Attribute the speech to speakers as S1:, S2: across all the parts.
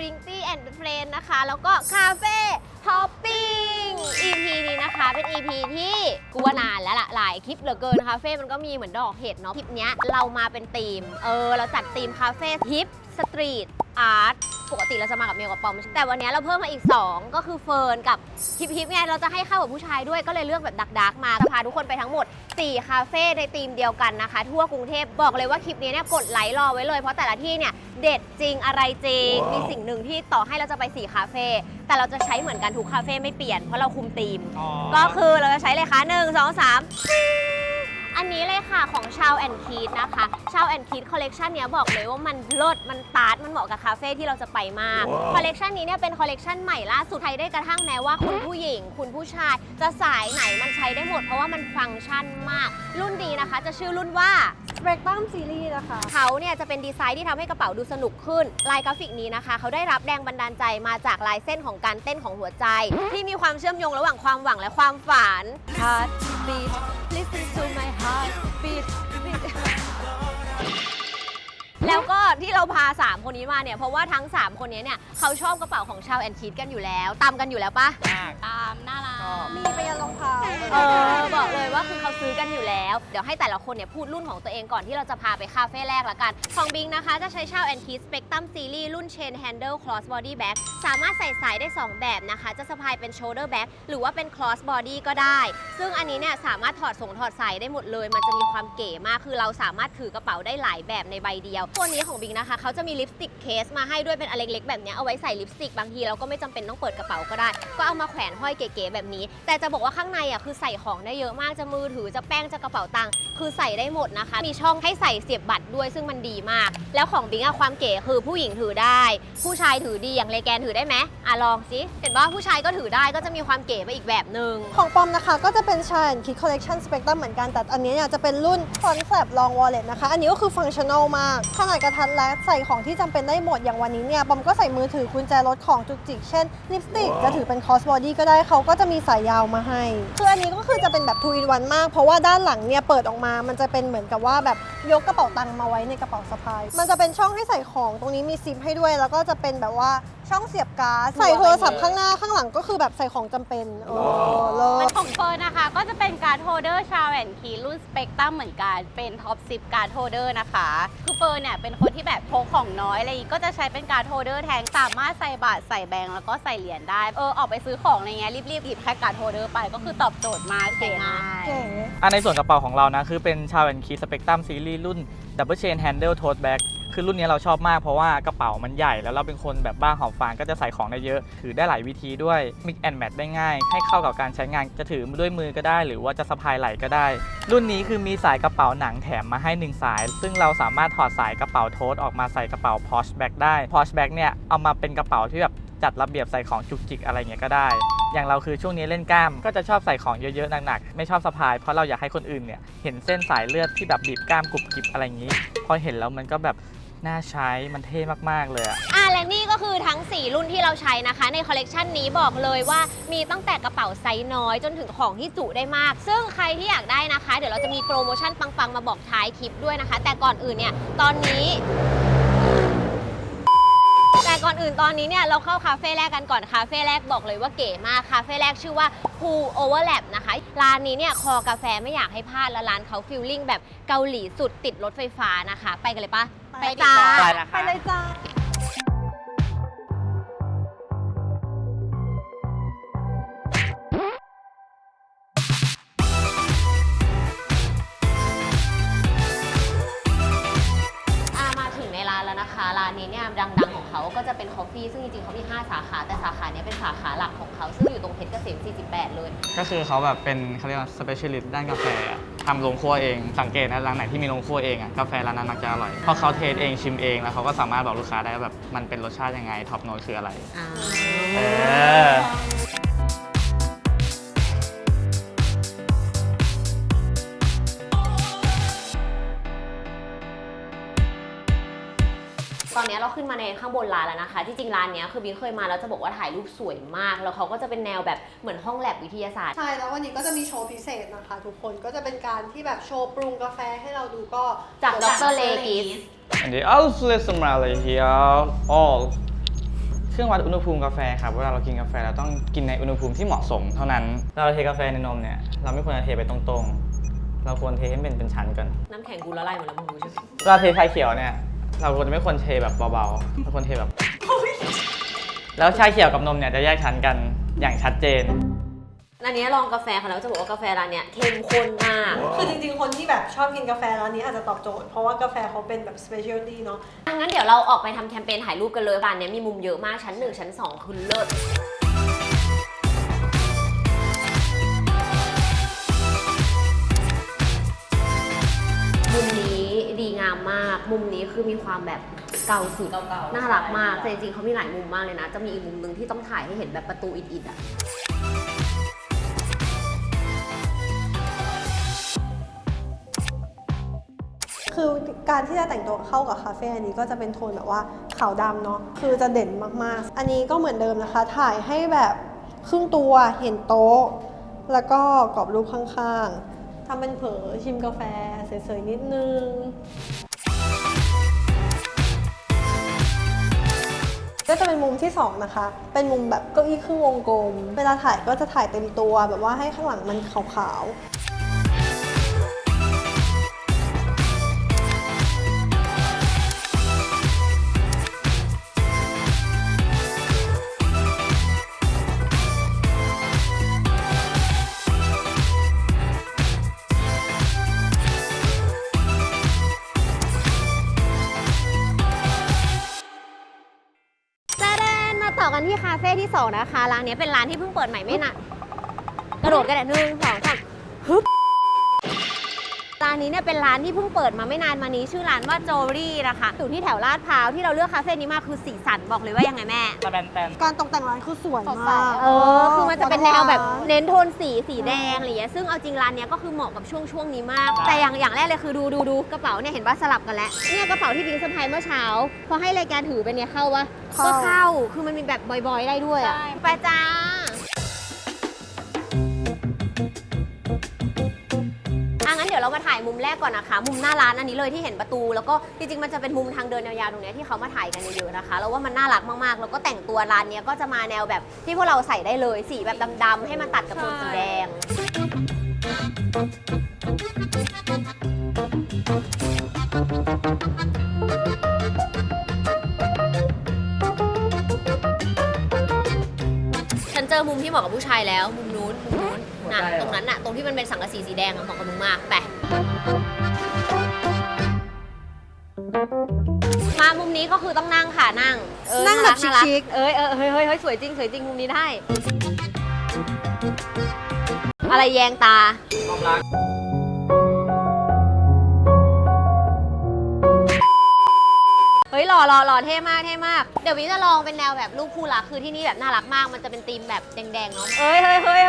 S1: ค่ะกลับมาพบกับ b r i n k t y and Friend นะคะ แล้วก็คาเฟ่ฮอปปิ้ง EP นี้นะคะเป็น EP ที่กูว่านานแล้วล่ะหลายคลิปเหลือเกินคาเฟ่มันก็มีเหมือนดอกเห็ดเนาะคลิปเนี้ยเรามาเป็นธีม เออ เราจัดธีมคาเฟ่ฮิปสตรีท อาร์ตปกติเราจะมากับเมลกับปอม แต่วันเนี้ยเราเพิ่มมาอีก 2 ก็คือเฟิร์นกับฮิปฮิปไงเราจะให้เข้ากับผู้ชายด้วยก็เลยเลือกแบบดักๆมาจะพาทุกคนไปทั้งหมด 4 คาเฟ่ในธีมเดียวกันนะคะ ทั่วกรุงเทพบอกเลยว่าคลิปนี้เนี่ยกดไลค์รอไว้เลยเพราะแต่ละที่เนี่ยเด็ดจริงอะไรจริง มีสิ่งหนึ่งที่ต่อให้เราจะไป 4 คาเฟ่แต่เราจะใช้เหมือนกันทุกคาเฟ่ไม่เปลี่ยนเพราะเราคุมธีม ก็คือเราจะใช้เลยค่ะหนึ่งสองสาม อันนี้เลยค่ะของชาวแอนคีดนะคะ ชาวแอนคีดคอลเลกชันเนี้ยบอกเลยว่ามันเลิศมันตาร์ทมันเหมาะกับคาเฟ่ที่เราจะไปมาก คอลเลกชันนี้เนี่ยเป็นคอลเลกชันใหม่ล่าสุดใช้ได้กระทั่งแม้ว่าคุณผู้หญิง คุณผู้ชาย จะสายไหนมันใช้ได้หมดเพราะว่ามันฟังก์ชันมาก รุ่นดีนะคะ จะชื่อรุ่นว่า
S2: เบรกตั้มซีรีส์นะคะ
S1: เขาเนี่ยจะเป็นดีไซน์ที่ทำให้กระเป๋าดูสนุกขึ้น ลายกราฟิกนี้นะคะ เขาได้รับแรงบันดาลใจมาจากลายเส้นของการเต้นของหัวใจ ที่มีความเชื่อมโยงระหว่างความหวังและความฝัน Heart beat listen to my heart beat beat แล้วก็ที่เราพา 3 คนนี้มาเนี่ย เพราะว่าทั้ง 3 คนนี้เนี่ยเขาชอบกระเป๋าของชาวแอนทีดกันอยู่แล้ว ตามกันอยู่แล้วปะ
S3: ตามน่ารัก
S2: มีไปยันรองเท้า
S1: เออบอกเลยว่าคือเขาซื้อกันอยู่แล้ว เดี๋ยวให้แต่ละคนเนี่ยพูดรุ่นของตัวเองก่อนที่เราจะพาไปคาเฟ่แรกละกันของบิงนะคะจะใช้เช่า a n k e y Spectrum Series รุ่น Chain Handle Cross Body Bag สามารถใส่สายได้ 2 แบบนะคะ จะสะพายเป็น Shoulder Bag หรือว่าเป็น Cross Body ก็ได้ ซึ่งอันนี้เนี่ยสามารถถอดส่งถอดใส่ได้หมดเลย มันจะมีความเก๋มากคือเราสามารถถือกระเป๋าได้หลายแบบในใบเดียวตัวนี้ของบิงนะคะเขาจะมีลิปสติกเคสมาให้ด้วยเป็นอันเล็กๆแบบนี้เอาไว้ใส่ลิปสติกบางทีเราก็ไม่จำเป็นต้องเปิดกระเป๋าก็ได้ ก็เอามาแขวนห้อยเก๋ๆแบบนี้ แต่จะบอกว่าข้างในอะคือใส่ของได้เยอะมากจะมือถือจะแป้งจะกระเป๋าตังค์คือใส่ได้หมดนะคะ มีช่องให้ใส่เสียบบัตรด้วยซึ่งมันดีมาก แล้วของบิงอะความเก๋คือผู้หญิงถือได้ ผู้ชายถือดีอย่างเลแกนถือได้ไหมอะลองสิเห็นว่าผู้ชายก็ถือได้ก็จะมีความเก๋ไปอีกแบบหนึ่ง
S2: ของปอมนะคะก็จะเป็นชา n คิดคอลเลกชันสเปกตรัมเหมือนกันแต่อันนี้เนี่ยจะเป็นรุ่นฟอนแฟลบลองวอลเล็ตนะคะอันนี้ก็คือฟังชั่นอลมากขนาดกระทัดและใส่ของที่จำเป็นได้หมดอย่างวันนี้เนี่ยปอมก็ใส่มือถือกุญแจรถของจุกจิกเช่นลิปสติกจะถือเป็นคอสบอดี้ก็ได้เขาก็จะมีสายยาวมาให้ คืออันนี้ก็คือจะเป็นแบบ2 in 1มาก เพราะว่าด้านหลังเนี่ยเปิดออกมา มันจะเป็นเหมือนกับว่าแบบยกกระเป๋าตังค์มาไว้ในกระเป๋าสะพาย มันจะเป็นช่องให้ใส่ของตรงนี้มีซิปให้ด้วย แล้วก็จะเป็นแบบว่าช่องเสียบการ์ดใส่โทรศัพท์ข้างหน้าข้างหลังก็คือแบบใส่ของจำเป็นโอ้เลิ
S3: มัน
S2: ศ
S3: ของเฟิร์นนะคะ ก็จะเป็นการ์ดโฮลเดอร์ชาวแอนคีรุ่นสเปกตรัมเหมือนกันเป็นท็อป10การ์ดโฮลเดอร์นะคะคือเฟิร์นเนี่ยเป็นคนที่แบบพกของน้อยอะไรอย่างงี้ก็จะใช้เป็นการ์ดโฮลเดอร์แทนสามารถใส่บาทใส่แบงก์แล้วก็ใส่เหรียญได้เออออกไปซื้อของอะไรเงี้ยรีบๆหยิบแค่การ์ดโฮลเดอร์ไปก็คือตอบโจทย์มากเก๋มาก
S2: เก๋
S4: อันในส่วนกระเป๋าของเรานะ คือเป็นชาวแอนคีสเปกตรัมซีรีส์รุ่น Double Chain Handle Tote Bag คือรุ่นนี้เราชอบมากเพราะว่ากระเป๋ามันใหญ่แล้วเราเป็นคนแบบบ้าหอบฟางก็จะใส่ของได้เยอะ ถือได้หลายวิธีด้วย Mix and Match ได้ง่าย ให้เข้ากับการใช้งานจะถือด้วยมือก็ได้ หรือว่าจะสะพายไหล่ก็ได้ รุ่นนี้คือมีสายกระเป๋าหนังแถมมาให้ 1 สาย ซึ่งเราสามารถถอดสายกระเป๋าโทสออกมาใส่กระเป๋า Posh Bag ได้ Posh Bag เนี่ยเอามาเป็นกระเป๋าที่แบบจัดระเบียบใส่ของจุกจิกอะไรเงี้ยก็ได้ อย่างเราคือช่วงนี้เล่นกล้าม ก็จะชอบใส่ของเยอะๆหนักๆ ไม่ชอบสะพายเพราะเราอยากให้คนอื่นเนี่ยเห็นเส้นสายเลือดที่แบบบีบกล้ามกรุบกริบอะไรอย่างนี้ พอเห็นแล้วมันก็แบบ น่าใช้มันเท่มาก ๆ เลยอะ
S1: อะและนี่ก็คือทั้ง 4 รุ่นที่เราใช้นะคะ ในคอลเลกชันนี้บอกเลยว่ามีตั้งแต่กระเป๋าไซส์น้อย จนถึงของที่จุได้มาก ซึ่งใครที่อยากได้นะคะ เดี๋ยวเราจะมีโปรโมชั่นปัง ๆ มาบอกท้ายคลิปด้วยนะคะ แต่ก่อนอื่นเนี่ยตอนนี้ แต่ก่อนอื่นตอนนี้เนี่ยเราเข้าคาเฟ่แรกกันก่อนคาเฟ่แรกบอกเลยว่าเก๋มากคาเฟ่แรกชื่อว่า Pool Overlap นะคะร้านนี้เนี่ยคอกาแฟไม่อยากให้พลาดแล้วร้านเขาฟิลลิ่งแบบเกาหลีสุดติดรถไฟฟ้านะคะ ไปกันเลยปะ
S2: ไป
S1: จ้า
S4: ไปละ
S2: ไปเลยจ้า
S1: อ่ามาถึงในร้านแล้วนะคะ ร้านนี้เนี่ยดังๆของเขาก็จะเป็นคอฟฟี่ซึ่งจริงๆเขามี 5 สาขา แต่สาขาเนี้ยเป็นสาขาหลักของเขาซึ่งอยู่ตรงเพชรเกษม 48 เลย
S4: ก็คือเขาแบบเป็นเขาเรียกว่า specialist ด้านกาแฟอะ ทำโรงครัวเอง สังเกตนะร้านไหนที่มีโรงครัวเองอะกาแฟร้านนั้นมักจะอร่อยเพราะเขาเทสเองชิมเองแล้วเขาก็สามารถบอกลูกค้าได้ว่าแบบมันเป็นรสชาติยังไงท็อปโน้ตคืออะไรเออ
S1: ขึ้นมาในข้างบนร้านแล้วนะคะ ที่จริงร้านเนี้ยคือบิงเคยมาแล้วจะบอกว่าถ่ายรูปสวยมาก แล้วเขาก็จะเป็นแนวแบบเหมือนห้องแลบวิทยาศาสตร์
S2: ใช่แล้ววันนี้ก็จะมีโชว์พิเศษนะคะ ทุกคนก็จะเป็นการที่แบบโชว์ปรุงกาแฟให้เราดูก็
S1: จากดรเลกิส
S4: And the outlet Somali here all เครื่องวัดอุณหภูมิกาแฟครับเวลาเรากินกาแฟเราต้องกินในอุณหภูมิที่เหมาะสมเท่านั้นเราเทกาแฟในนมเนี่ยเราไม่ควรจะเทไปตรงๆ เราควรเทให้เป็นเป็นชั้นก่อน
S1: น้ำแข็งกูละลายหมดแล้วมึงรู้ใช่ไหม
S4: เวลาเทชาเขียวเนี่ย เราควรจะไม่ควรเทแบบเบาๆเราควรเทแบบ แล้วชาเขียวกับนมเนี่ยจะแยกชั้นกันอย่างชัดเจน
S1: อันนี้ลองกาแฟค่ะแล้วจะบอกว่ากาแฟร้านเนี้ยเข้มข้นมาก
S2: คือจริงๆ คนที่แบบชอบกินกาแฟร้านนี้อาจจะตอบโจทย์ เพราะว่ากาแฟเขาเป็นแบบ specialty เนาะ
S1: งั้นเดี๋ยวเราออกไปทำแคมเปญถ่ายรูปกันเลยร้านเนี้ยมีมุมเยอะมากชั้น1ชั้น2คือเลิศ มมากมุมนี้คือมีความแบบเก่าสุดน่ารักมาก แต่จริงๆเขามีหลายมุมมากเลยนะ จะมีอีกมุมหนึ่งที่ต้องถ่ายให้เห็นแบบประตูอิดๆอะ
S2: คือการที่จะแต่งตัวเข้ากับคาเฟ่อันนี้ก็จะเป็นโทนแบบว่าขาวดำเนาะคือจะเด่นมากๆ อันนี้ก็เหมือนเดิมนะคะ ถ่ายให้แบบครึ่งตัวเห็นโต๊ะ แล้วก็กรอบรูปข้างๆทำเป็นเผลอชิมกาแฟเสยๆนิดนึง ก็จะเป็นมุมที่ 2 นะคะ เป็นมุมแบบเก้าอี้ครึ่งวงกลม เวลาถ่ายก็จะถ่ายเต็มตัวแบบว่าให้ข้างหลังมันขาวๆ
S1: 2 นะคะ ร้านนี้เป็นร้านที่เพิ่งเปิดใหม่ไม่นานกระโดดกันแดดหนึ่งสองสามฮึบานนี้เนี่ยเป็นร้านที่เพิ่งเปิดมาไม่นานมานี้ชื่อร้านว่าโจรี่นะคะอยู่ที่แถวลาดพร้าวที่เราเลือกคาเฟ่นี้มาคือสีสันบอกเลยว่ายังไงแม่
S4: ตะแบนแตน
S2: การตกแต่งร้านคือสวย
S3: สดใส
S2: มาก
S1: เออคือมันจะเป็นแนวแบบเน้นโทนสีสีแดงอะไรอย่างเงี้ยซึ่งเอาจริงร้านเนี้ยก็คือเหมาะกับช่วงช่วงนี้มาก แต่อย่างอย่างแรกเลยคือดูดูดูกระเป๋าเนี่ยเห็นว่าสลับกันแล้วเนี่ยกระเป๋าที่บิงสะพายเมื่อเช้าพอให้รายการถือเป็นเนี่ยเข้าวะ
S2: เข้า
S1: ก็เข้าคือมันมีแบบบ่อยๆได้ด้วยอะ
S3: ใช่
S1: ไปจ้า มาถ่ายมุมแรกก่อนนะคะ มุมหน้าร้านอันนี้เลยที่เห็นประตู แล้วก็จริงๆมันจะเป็นมุมทางเดินยาวๆตรงเนี้ยที่เขามาถ่ายกันเยอะๆนะคะแล้วว่ามันน่ารักมากๆ แล้วก็แต่งตัวร้านเนี้ยก็จะมาแนวแบบที่พวกเราใส่ได้เลยสีแบบดำๆให้มันตัดกับโทนสีแดง ที่เหมาะกับผู้ชายแล้วมุมนู้นมุมนู้นน่ะ
S4: หัวใจเหรอ
S1: ตรงนั้นน่ะตรงที่มันเป็นสังกะสีสีแดงอะเหมาะกับมึงมากไปมามุมนี้ก็คือต้องนั่งค่ะนั่งเออ
S2: นั่งแบบา
S1: รัก
S2: ชิคๆ
S1: เอ้ยเออเฮ้ยเฮ้ยเฮ้ยสวยจริงสวยจริงมุมนี้ได้ อะไรแยงตา
S4: ความรัก
S1: ฮ้ยหล่อหล่อหล่อเท่มากเท่มาก เดี๋ยววิจะลองเป็นแนวแบบรูปคู่รักคือที่นี่แบบน่ารักมาก มันจะเป็นธีมแบบแดงๆเนาะ
S2: เฮ้ยเฮ้ยเฮ้ย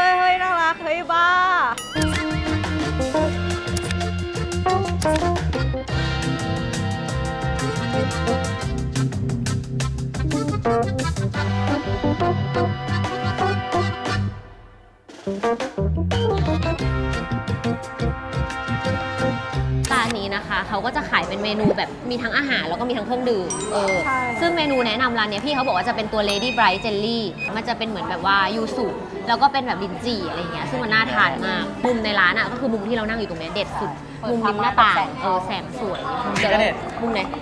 S2: เขา
S1: ก็จะขายเป็นเมนูแบบมีทั้งอาหารแล้วก็มีทั้งเครื่องดื่มเออ
S2: ใช่
S1: ซึ่งเมนูแนะนำร้านเนี้ยพี่เขาบอกว่าจะเป็นตัว Lady Bright Jelly มันจะเป็นเหมือนแบบว่ายูสุแล้วก็เป็นแบบลินจี่อะไรเงี้ยซึ่งมันน่าทานมากมุมในร้านอะก็คือมุมที่เรานั่งอยู่ตรงเนี้ยเด็ดสุดมุมริมหน้าต่างเออแสงสวยเดี๋ยวเรามุมไหน
S4: นี่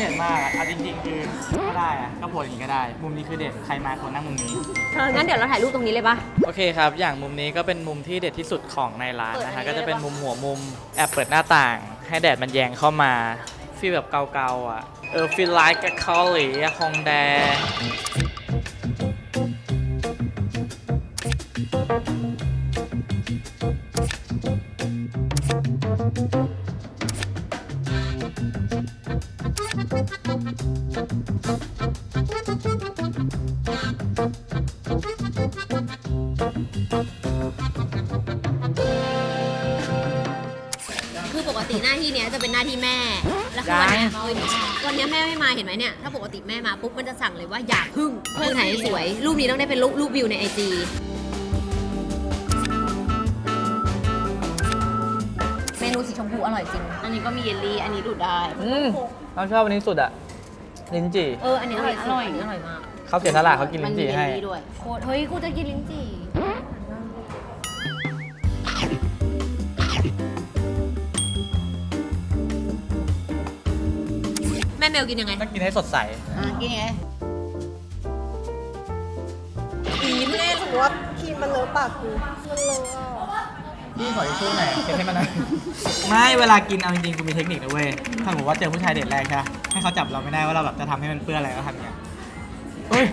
S4: เด็ดมากอะเอาจริงๆคือก็ได้อะก็โพสอย่างนี้ก็ได้ มุมนี้คือเด็ดใครมาคนนั่งมุมนี้
S1: งั้นเดี๋ยวเราถ่ายรูปตรงนี้เลยปะ
S4: โอเคครับ อย่างมุมนี้ก็เป็นมุมที่เด็ดที่สุดของในร้านนะฮะ
S1: เปิดอันนี้
S4: ก็จะเป็น
S1: เลยปะ
S4: มุมหัวมุมแอบเปิดหน้าต่าง ให้แดดมันแยงเข้ามาฟีลแบบเกาๆอะ เออฟีลไลค์กับเกาหลีอะฮองแด
S1: เห็นไหมเนี่ย ถ้าปกติแม่มาปุ๊บมันจะสั่งเลยว่าอย่าพึ่งเพื่อถ่ายให้สวย รูปนี้ต้องได้เป็นรูปรูปวิวในไอจีเมนูสีชมพูอร่อยจริง
S3: อันนี้ก็มีเยลลี่ อันนี้ดูดได้
S4: อืมเราชอบอันนี้สุดอะลิ้นจี่
S1: เออ อันนี้อร่อย
S3: อร่อย
S1: นนี้อร่อยมาก
S4: เขาเสียสละเขากิน
S3: มั
S4: ลิ้น
S3: มี
S4: จี่
S3: เยล
S4: ให้
S3: ลี่ด้วย
S1: โคตรเฮ้ยกูจะกินลิ้นจี่ เมลกินยังไง
S4: ต้องกินให้สดใส
S3: อะกินไง
S2: อีไม่แน่สมมติว่าครีมมันเลอะปากกูมันเลอะอะ
S4: พี่ขอทิชชู่หน่อยเช็ดให้มันหน่อยไม่เวลากินเอาจริงๆกูมีเทคนิคนะเว้ยถ้าผมว่าเจอผู้ชายเดทแรกใช่ปะให้เขาจับเราไม่ได้ว่าเราแบบจะทำให้มันเปื้อนอะไรก็ทำอย่างเงี้ยเฮ้ย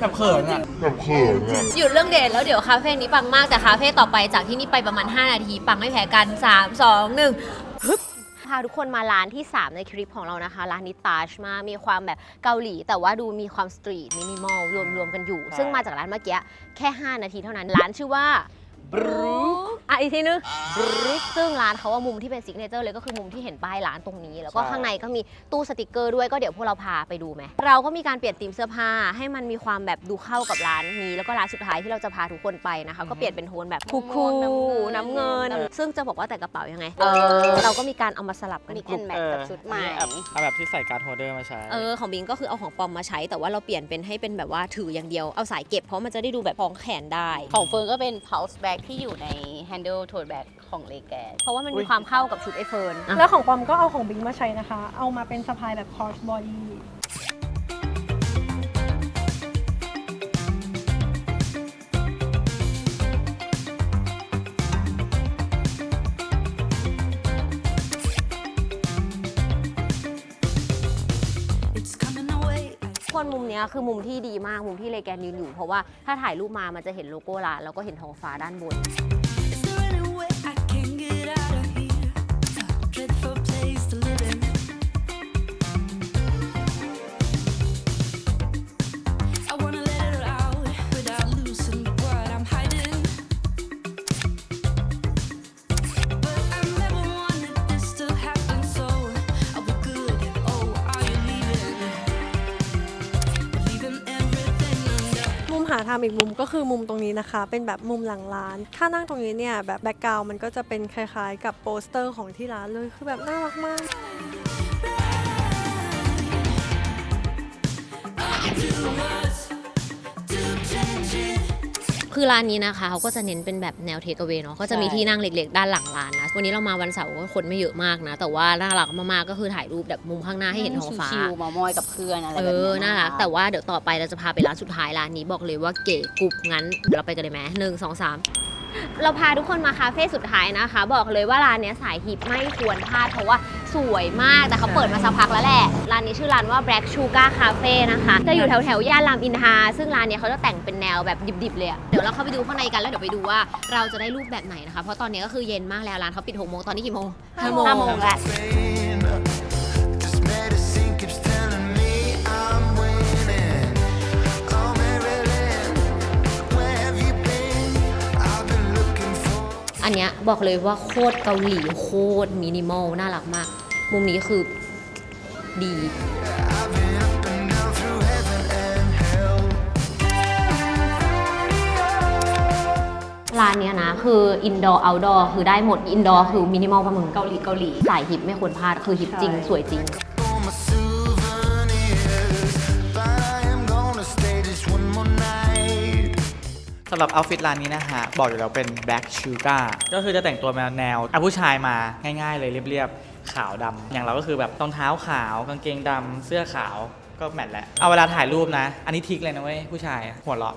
S4: แบบเขินอะ
S1: หยุดเรื่องเดทแล้วเดี๋ยวคาเฟ่นี้ปังมากแต่คาเฟ่ต่อไปจากที่นี่ไปประมาณ 5 นาที ปังไม่แพ้กัน 3 2 1ฮึบ พาทุกคนมาร้านที่ 3 ในคลิปของเรานะคะ ร้านนี้ตาชมากมีความแบบเกาหลี แต่ว่าดูมีความสตรีทมินิมอลรวมๆกันอยู่ ซึ่งมาจากร้านเมื่อกี้แค่ 5 นาทีเท่านั้น ร้านชื่อว่าบรู อะอีกทีนึงบรูซึ่งร้านเขาว่ามุมที่เป็นซิกเนเจอร์เลยก็คือมุมที่เห็นป้ายร้านตรงนี้ แล้วก็ข้างในก็มีตู้สติกเกอร์ด้วยก็เดี๋ยวพวกเราพาไปดูไหมเราก็มีการเปลี่ยนธีมเสื้อผ้าให้มันมีความแบบดูเข้ากับร้านนี้แล้วก็ร้านสุดท้ายที่เราจะพาทุกคนไปนะคะ ก็เปลี่ยนเป็นโทนแบบคูคูลน้ำเงิน ซึ่งจะบอกว่าแต่กระเป๋ายังไงเออเราก็มีการเอามาสลับกัน
S3: มิก
S1: ก
S3: แอ
S1: ลุ่
S3: น
S1: ม
S3: แมทกับชุดใหม่
S4: เอาแบบที่ใส่การ์ดโฮลเดอร์มาใช้
S1: เออของบิงก็คือเอาของปลอมมาใช้แต่ว่าเราเปลี่ยนเป็นให้เป็นแบบว่าถืออย่างเดียวเอาสายเก็บเพราะมันจะได้ดูแบบคล้องแขนได้
S3: ของเฟิร์นก็เป็น pouch bag ที่อยู่ใน handle tote bag ของเลแกน
S1: เพราะว่ามันมีความเข้ากับชุดไอเฟิร์น
S2: แล้วของปอมก็เอาของบิงมาใช้นะคะ เอามาเป็นสะพายแบบ cross body
S1: คนมุมเนี้ยคือมุมที่ดีมากมุมที่เลแกนยืนอยู่ เพราะว่าถ้าถ่ายรูปมามันจะเห็นโลโก้ร้านแล้วก็เห็นท้องฟ้าด้านบน
S5: Is there any way I can get out า
S2: มอีกมุมก็คือมุมตรงนี้นะคะ เป็นแบบมุมหลังร้าน ถ้านั่งตรงนี้เนี่ยแบบแบ็กกราวมันก็จะเป็นคล้ายๆ กับโปสเตอร์ของที่ร้านเลยคือแบบน่ารักมาก
S1: คือร้านนี้นะคะเขาก็จะเน้นเป็นแบบแนวเทคเวเนาะก็จะมี
S3: ใช่
S1: ที่นั่งเล็กๆ ด้านหลังร้านนะ วันนี้เรามาวันเสาร์ก็คนไม่เยอะมากนะ แต่ว่าน่ารักมากๆก็คือถ่ายรูปแบบมุมข้างหน้าให้เห็นท้องฟ้า
S3: ชิวๆมามอยกับเพื่อนอะไร
S1: เอ
S3: แบบ
S1: อ
S3: นี้ย
S1: น่ารักแต่ว่าเดี๋ยวต่อไปเราจะพาไปร้านสุดท้ายร้านนี้บอกเลยว่าเก๋กรุบงั้นเดี๋ยวเราไปกันเลยไหมหนึ่งสองสามเราพาทุกคนมาคาเฟ่สุดท้ายนะคะ บอกเลยว่าร้านเนี้ยสายฮิปไม่ควรพลาดเพราะว่า สวยมากแต่เขาเปิดมาสักพักแล้วแหละ ร้านนี้ชื่อร้านว่า Black Sugar Cafe นะคะจะอยู่แถวแถวๆย่านรามอินทราซึ่งร้านเนี้ยเขาจะแต่งเป็นแนวแบบดิบๆเลยอะเดี๋ยวเราเข้าไปดูข้างในกันแล้วเดี๋ยวไปดูว่าเราจะได้รูปแบบไหนนะคะ เพราะตอนนี้ก็คือเย็นมากแล้วร้านเขาปิดหกโมงตอนนี้กี่โมง
S3: ห้าโมงแล้ว
S1: อันเนี้ยบอกเลยว่าโคตรเกาหลีโคตรมินิมอลน่ารักมาก มุมนี้คือดี
S6: I've been up and down through heaven and hell.
S1: ร้านเนี้ยนะ คืออินดอร์เอาท์ดอร์คือได้หมดอินดอร์คือมินิมอลประมึงเกาหลีเกาหลีสายฮิปไม่ควรพลาดคือฮิปจริง สวยจริงำ
S4: หรับเอาฟิตร้านนี้นะฮะ บอกอยู่แล้วเป็น Black Sugar ก็คือจะแต่งตัวแนวผู้ชายมาง่ายๆเลยเรียบๆ ขาวดำอย่างเราก็คือแบบรองเท้าขาว กางเกงดำเสื้อขาวก็แมทแหละเอาเวลาถ่ายรูปนะ อันนี้ทิกเลยนะเว้ยผู้ชายหัวเราะ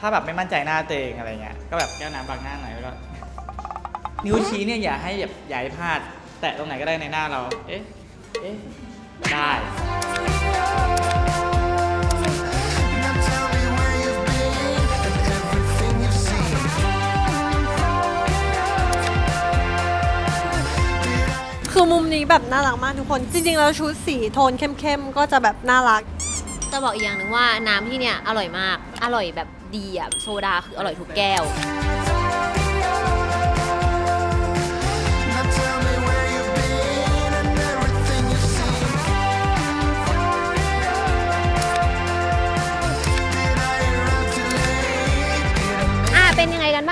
S4: ถ้าแบบไม่มั่นใจหน้าตัวเองอะไรเงี้ยก็แบบแก้วน้ำบางหน้าหน่อยแล้วก็นิ้วชี้เนี่ยอย่าให้แบบอย่าให้พลาด แตะตรงไหนก็ได้ในหน้าเรา เอ๊ะ เอ๊ะ ได้
S2: คือมุมนี้แบบน่ารักมากทุกคน จริงๆแล้วชุดสีโทนเข้มๆ ก็จะแบบน่ารัก
S1: จะบอกอีกอย่างหนึ่งว่าน้ำที่เนี่ยอร่อยมาก อร่อยแบบดีอะโซดาคืออร่อยทุกแก้ว น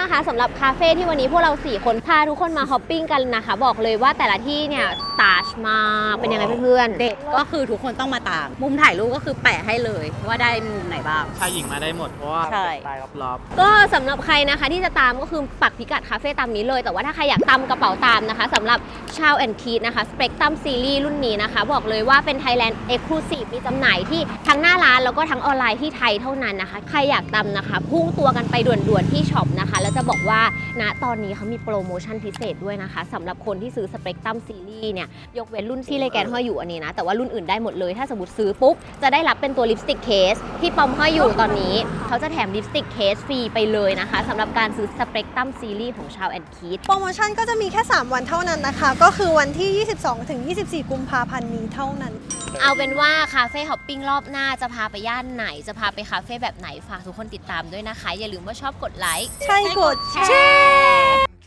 S1: ะคะสำหรับคาเฟ่ที่วันนี้พวกเรา 4 คนพาทุกคนมาฮอปปิ้งกันนะคะ บอกเลยว่าแต่ละที่เนี่ยตาชมากเป็นยังไงเพื่อนๆ
S3: เด็กก็คือทุกคนต้องมาตาม มุมถ่ายรูปก็คือแปะให้เลยว่าได้มุมไหนบ้าง
S4: ชายหญิงมาได้หมดเพราะว่า
S3: ใช่
S4: สไตล์รอบ
S1: ก็สำหรับใครนะคะที่จะตามก็คือปักพิกัดคาเฟ่ตามนี้เลย แต่ว่าถ้าใครอยากตามกระเป๋าตามนะคะสำหรับชาวแอนคีนะคะสเปกต u มซีรีส์รุ่นนี้นะคะ บอกเลยว่าเป็น Thailand Exclusive มีจำหน่ายที่ทั้งหน้าร้านแล้วก็ทั้งออนไลน์ที่ไทยเท่านั้นนะคะ ใครอยากตามนะคะ พุ่งตัวกันไปด่วนๆที่ช็อปนะคะ แล้วจะบอกว่าณตอนนี้เขามีโปรโมชั่นพิเศษด้วยนะคะสำหรับคนที่ซื้อสเปกต u มซีรีส์เนี่ย ยกเว้นรุ่นที่เลแกนห้อยอยู่อันนี้นะ แต่ว่ารุ่นอื่นได้หมดเลย ถ้าสมมติซื้อปุ๊บ จะได้รับเป็นตัวลิปสติกเคส ที่ปอมห้อยอยู่ตอนนี้ เขาจะแถมลิปสติกเคสฟรีไปเลยนะคะสำหรับการซื้อสเปกต u มซีรีส์ของชาวแอนคีด
S2: โปรโมชั่นก็จะมีแค่ 3 วันเท่านั้นนะคะ ก็คือวันที่ 22ถึง24 กุมภาพันธ์นี้เท่านั้น
S1: เอาเป็นว่าคาเฟ่ฮอปปิ้งรอบหน้าจะพาไปย่านไหน จะพาไปคาเฟ่แบบไหนฝากทุกคนติดตามด้วยนะคะ อย่าลืมว่าชอบกดไลค์
S2: ใช่กด
S1: แชร์